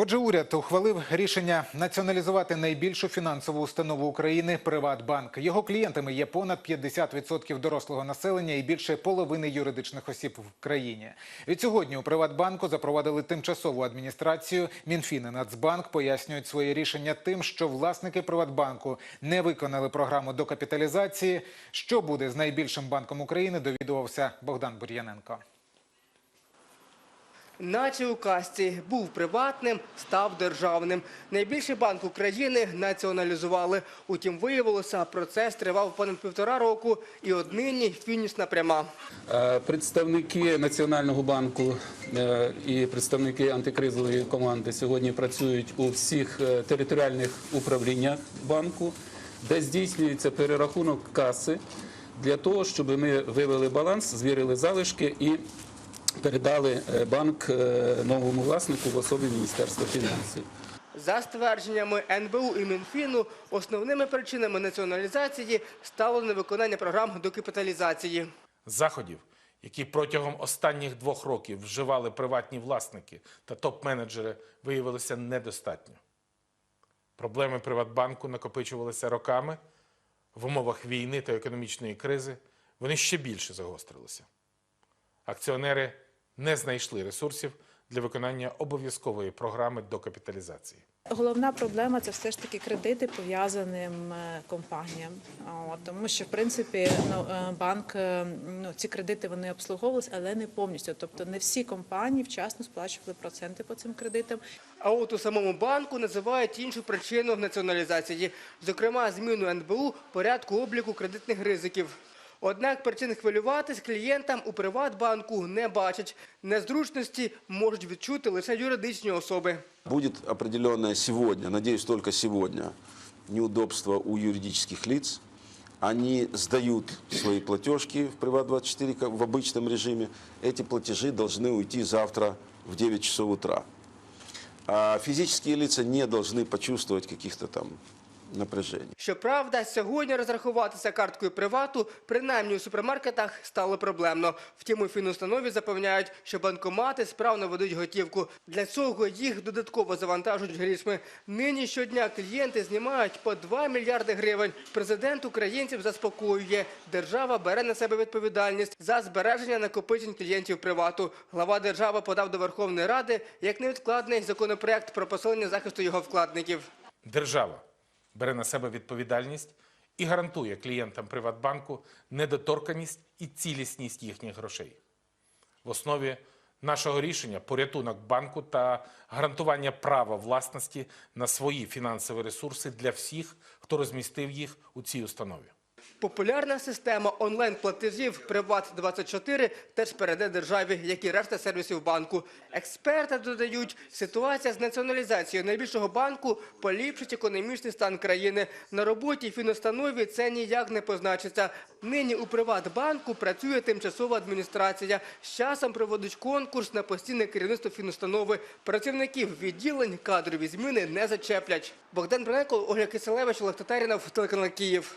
Отже, уряд ухвалив рішення націоналізувати найбільшу фінансову установу України Приватбанк. Його клієнтами є понад 50% дорослого населення і більше половини юридичних осіб в країні. Від сьогодні у Приватбанку запровадили тимчасову адміністрацію. Мінфін і Нацбанк пояснюють своє рішення тим, що власники Приватбанку не виконали програму докапіталізації. Що буде з найбільшим банком України? Довідувався Богдан Бур'яненко. Наче у казці був приватним, став державним. Найбільший банк України націоналізували. Утім, виявилося, процес тривав понад півтора року, і однині фінішна пряма. Е, Представники Національного банку е, і представники антикризової команди сьогодні працюють у всіх е, територіальних управліннях банку, де здійснюється перерахунок каси для того, щоб ми вивели баланс, звірили залишки і передали е, банк е, новому власнику в особі Міністерства фінансів. За ствердженнями НБУ і Мінфіну, основними причинами націоналізації стало невиконання програм докапіталізації. заходів, які протягом останніх двох років вживали приватні власники та топ-менеджери, виявилося недостатньо. Проблеми Приватбанку накопичувалися роками. В умовах війни та економічної кризи вони ще більше загострилися. Акціонери не знайшли ресурсів для виконання обов'язкової програми докапіталізації. Головна проблема це все ж таки кредити пов'язаним е, компаніям. Тому що в принципі ну, е, банк е, ну, ці кредити вони обслуговувалися, але не повністю. Тобто не всі компанії вчасно сплачували проценти по цим кредитам. А от у самому банку називають іншу причину націоналізації, зокрема зміну НБУ порядку обліку кредитних ризиків. Однак причин хвилюватись клієнтам у Приватбанку не бачать. Незручності можуть відчути лише юридичні особи. Будет определенное сегодня, надеюсь, только сегодня, неудобство у юридических лиц. Они сдают свои платежки в Приват24 как в обычном режиме. Эти платежи должны уйти завтра в 9 часов утра. А физические лица не должны почувствовать каких-то там напряжений. Щоправда, сьогодні розрахуватися карткою привату, принаймні у супермаркетах, стало проблемно. Втім, у фінустанові запевняють, що банкомати справно ведуть готівку. Для цього їх додатково завантажують грішми. Нині щодня клієнти знімають по 2 мільярди гривень. Президент українців заспокоює. Держава бере на себе відповідальність за збереження накопичень клієнтів привату. Глава держави подав до Верховної Ради як невідкладний законопроект про посилення захисту його вкладників. Держава бере на себе відповідальність і гарантує клієнтам Приватбанку недоторканість і цілісність їхніх грошей. В основі нашого рішення порятунок банку та гарантування права власності на свої фінансові ресурси для всіх, хто розмістив їх у цій установі. Популярна система онлайн-платежів Приват24 теж перейде державі, як і решта сервісів банку. Експерти додають, ситуація з націоналізацією найбільшого банку поліпшить економічний стан країни. На роботі фінустанові це ніяк не позначиться. Нині у Приватбанку працює тимчасова адміністрація. З часом проводить конкурс на постійне керівництво фінустанови. Працівників відділень кадрові зміни не зачеплять. Богдан Броненко, Ольга Киселевич, Олег Татарінов, телеканал Київ.